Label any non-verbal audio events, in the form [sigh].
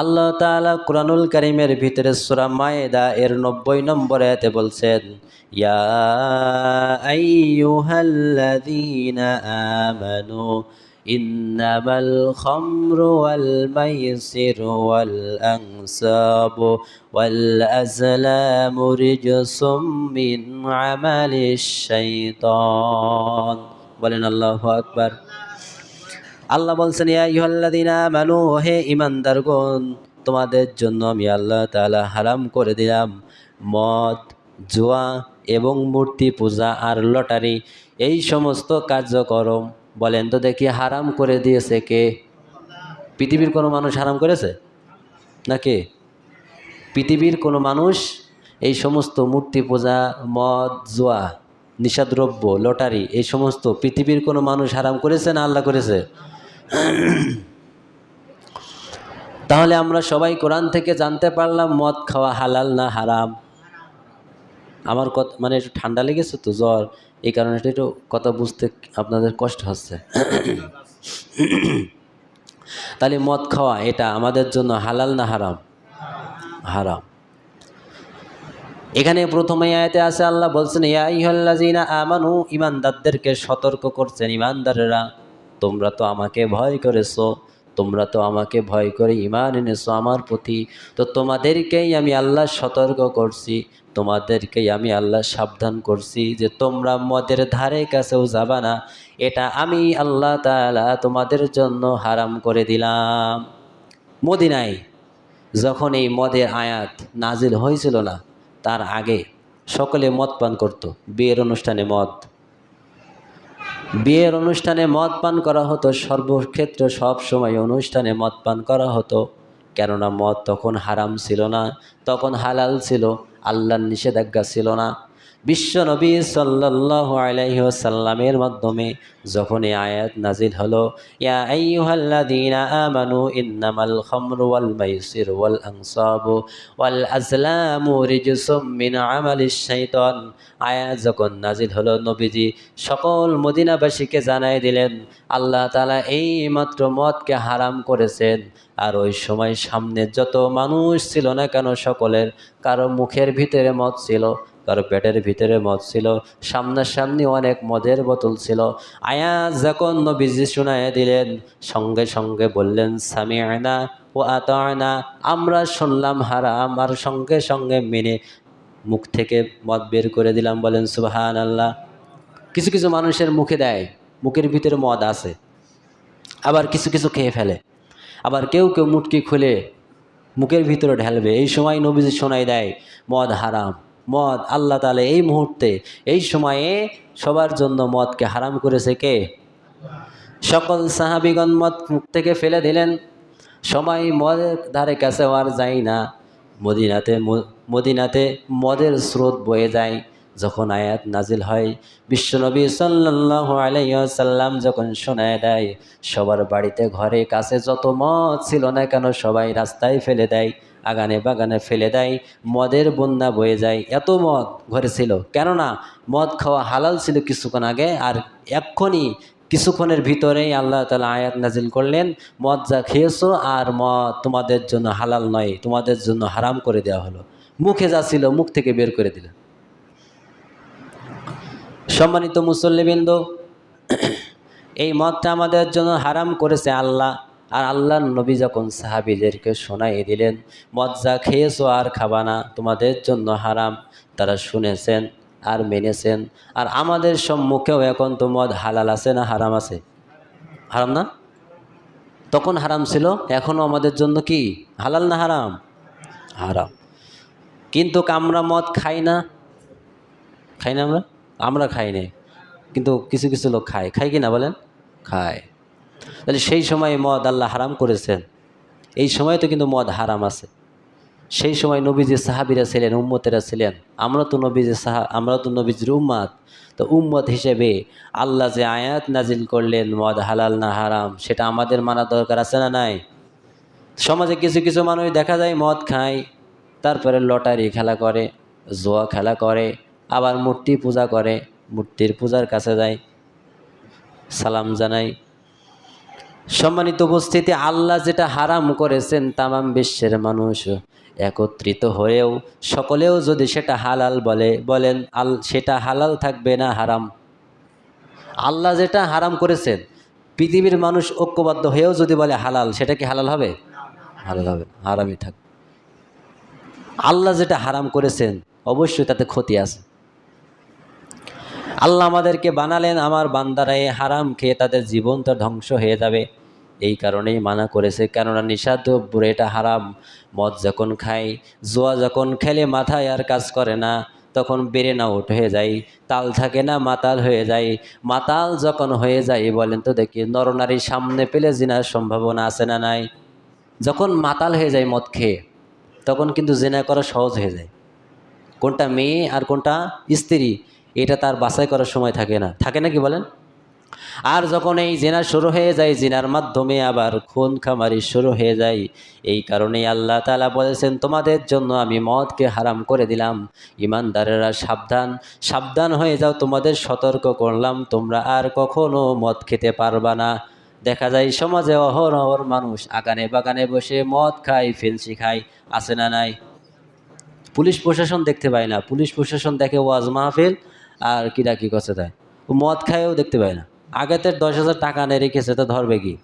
আল্লাহ তাআলা কুরআনুল কারীমের ভিতরে সূরা মায়েদা এর নব্বই নম্বর আয়াতে বলছেন আমানু মাইসিরু ওয়াল আনসাবু ওয়াল আজলামু রিজসুম মিন আমালিশ শাইতান। বলেন আল্লাহু আকবার। আল্লাহ বলছেন, ইয়া ইহল্লাদিনা মানু হে ইমানদারগণ তোমাদের জন্য আমি আল্লাহ তাআলা হারাম করে দিলাম। মদ, জুয়া এবং মূর্তি পূজা আর লটারি, এই সমস্ত কার্যক্রম। বলেন, তো দেখি হারাম করে দিয়েছে কে? পৃথিবীর কোনো মানুষ হারাম করেছে? নাকি? পৃথিবীর কোনো মানুষ এই সমস্ত মূর্তি পূজা, মদ, জুয়া নিশাদ্রব্য লটারি, এই সমস্ত পৃথিবীর কোনো মানুষ হারাম করেছে না আল্লাহ করেছে? [coughs] তাহলে আমরা সবাই কোরআন থেকে জানতে পারলাম মদ খাওয়া হালাল না হারাম? আমার কথা মানে একটু ঠান্ডা লেগেছে তো জ্বর, এই কারণে একটু কথা বুঝতে আপনাদের কষ্ট হচ্ছে। [coughs] তাহলে মদ খাওয়া এটা আমাদের জন্য হালাল না হারাম? হারাম। এখানে প্রথমে আয়াতে আছে, আল্লাহ বলছেন, ইয়া ইহল্লাজিনা আমানু ইমানদারদেরকে সতর্ক করছেন ইমানদারেরা তোমরা তো আমাকে ভয় করেছ, তোমরা তো আমাকে ভয় করে ইমান এনেছো আমার প্রতি। তো তোমাদেরকেই আমি আল্লাহ সতর্ক করছি, তোমাদেরকেই আমি আল্লাহ সাবধান করছি যে তোমরা মদের ধারে কাছেও যাবা না। এটা আমি আল্লাহ তাআলা তোমাদের জন্য হারাম করে দিলাম। মদিনায় যখন এই মদের আয়াত নাজিল হয়েছিল না, তার আগে সকলে মদ পান করত, বিয়ের অনুষ্ঠানে মদ। বিয়ের অনুষ্ঠানে মদ পান করা হতো, সর্বক্ষেত্রে সব সময় অনুষ্ঠানে মদ পান করা হতো। কেননা মদ তখন হারাম ছিল না, তখন হালাল ছিল, আল্লাহর নিষেধাজ্ঞা ছিল না। বিশ্ব নবী সাল্লাহ আলাইসাল্লামের মাধ্যমে যখন এই আয়াত নাজিল হলো আয়াত যখন নাজিল হলো, নবীজি সকল মদিনাবাসীকে জানাই দিলেন, আল্লাহ তাআলা এই মাত্র মদকে হারাম করেছেন। আর ওই সময় সামনে যত মানুষ ছিল না কেন, সকলের কারও মুখের ভিতরে মদ ছিল। কারও পেটের ভিতরে মদ ছিল, সামনাসামনি অনেক মদের বোতল ছিল। আয়াজ যখন নবীজি শুনাইয়া দিলেন, সঙ্গে সঙ্গে বললেন স্বামী আয়না ও আতয়না আমরা শুনলাম হারাম, আর সঙ্গে সঙ্গে মেনে মুখ থেকে মদ বের করে দিলাম। বলেন সুবাহান আল্লাহ কিছু কিছু মানুষের মুখে দেয়, মুখের ভিতরে মদ আছে, আবার কিছু কিছু খেয়ে ফেলে। আবার কেউ কেউ মুটকি খুলে মুখের ভিতরে ঢালবে। এই সময় নবীজি শোনাই দেয়, মদ হারাম। মদ, আল্লাহ তালে এই মুহূর্তে, এই সময়ে সবার জন্য মদকে হারাম করেছে কে? সকল সাহাবিগণ মদ মুখ থেকে ফেলে দিলেন। সবাই মদের ধারে কাছে আর যায় না। মদিনাতে মদিনাতে মদের স্রোত বয়ে যায়। যখন আয়াত নাজিল হয়, বিশ্বনবী সাল্লাহ যখন শোনায় দেয়, সবার বাড়িতে, ঘরে, কাছে যত মদ ছিল না কেন সবাই রাস্তায় ফেলে দেয়, আগানে বাগানে ফেলে দেয়, মদের বন্যা বয়ে যায়, এত মদ ঘরে ছিল। কেননা মদ খাওয়া হালাল ছিল কিছুক্ষণ আগে আর এক্ষুনি কিছুক্ষণের ভিতরেই আল্লাহ তালা আয়াত নাজিল করলেন, মদ যা খেয়েছো আর মদ তোমাদের জন্য হালাল নয়, তোমাদের জন্য হারাম করে দেওয়া হলো। মুখে যা ছিল মুখ থেকে বের করে দিলেন। সম্মানিত মুসল্লিবৃন্দ, এই মদটা আমাদের জন্য হারাম করেছে আল্লাহ। আর আল্লাহর নবী যখন সাহাবিদেরকে শোনাই দিলেন মদ যা খেয়েছো আর খাবা না, তোমাদের জন্য হারাম, তারা শুনেছেন আর মেনেছেন। আর আমাদের সম্মুখেও এখন তো মদ হালাল আছে না হারাম আছে? হারাম না? তখন হারাম ছিল এখনও আমাদের জন্য কি? হালাল না হারাম? হারাম। কিন্তু আমরা মদ খাই না। খাই না আমরা? আমরা খাই না। কিন্তু কিছু কিছু লোক খায়। খায় কি না বলেন? খায়। তাহলে সেই সময় মদ আল্লাহ হারাম করেছেন। এই সময় তো কিন্তু মদ হারাম আছে। সেই সময় নবীজি সাহাবিরা ছিলেন, উম্মতেরা ছিলেন। আমরা তো নবীজি সাহা, আমরা তো নবীজির উম্মাদ। তো উম্মত হিসেবে আল্লাহ যে আয়াত নাজিল করলেন, মদ হালাল না হারাম, সেটা আমাদের মানা দরকার আছে না নাই? সমাজে কিছু কিছু মানুষ দেখা যায় মদ খায়, তারপরে লটারি খেলা করে, জোয়া খেলা করে আবার মূর্তি পূজা করে, মূর্তির পূজার কাছে যায়। সালাম জানাই। সম্মানিত উপস্থিতি, আল্লাহ যেটা হারাম করেছেন তামাম বিশ্বের মানুষ একত্রিত হয়েও, সকলেও যদি সেটা হালাল বলে, বলেন, আল, সেটা হালাল থাকবে না হারাম? আল্লাহ যেটা হারাম করেছেন, পৃথিবীর মানুষ ঐক্যবদ্ধ হয়েও যদি বলে হালাল, সেটা কি হালাল হবে? হালাল হবে, হারামই থাকবে। আল্লাহ যেটা হারাম করেছেন, অবশ্যই তাতে ক্ষতি আছে। আল্লাহ আমাদেরকে বানালেন, আমার বান্দারা এই হারাম খেয়ে তাদের জীবনটা ধ্বংস হয়ে যাবে। এই কারণেই মানা করেছে, কেননা নিষাদ্রব্য এটা হারাম। মদ যখন খাই জোয়া যখন খেলে মাথায় আর কাজ করে না, তখন বেড়ে না উঠ হয়ে যায়, তাল থাকে না, মাতাল হয়ে যায়। মাতাল যখন হয়ে যায়, বলেন তো দেখি নরনারী সামনে পেলে জিনার সম্ভাবনা আছে না নাই? যখন মাতাল হয়ে যায় মদ খেয়ে, তখন কিন্তু জেনা করা সহজ হয়ে যায়। কোনটা মেয়ে আর কোনটা স্ত্রী? এটা তার বাছাই করার সময় থাকে না। থাকে না কি বলেন? আর যখন এই জেনা শুরু হয়ে যায়, জেনার মাধ্যমে আবার খুন খামারি শুরু হয়ে যায়। এই কারণেই আল্লাহ তালা বলেছেন, তোমাদের জন্য আমি মদকে হারাম করে দিলাম। ইমানদারেরা সাবধান। সাবধান হয়ে যাও, তোমাদের সতর্ক করলাম। তোমরা আর কখনো মদ খেতে পারবা না। দেখা যায়, সমাজে অহর অহর মানুষ আগানে বাগানে বসে মদ খায়, ফেলসি খায়, আছে না নাই? পুলিশ প্রশাসন দেখতে পায় না। পুলিশ প্রশাসন দেখে ওয়াজ মাহফিল আর কিরা কি করছে তাই? মদ খায়ও দেখতে পায় না। আগেতে দশ হাজার টাকা নিয়ে রেখেছে, তো ধরবে কি?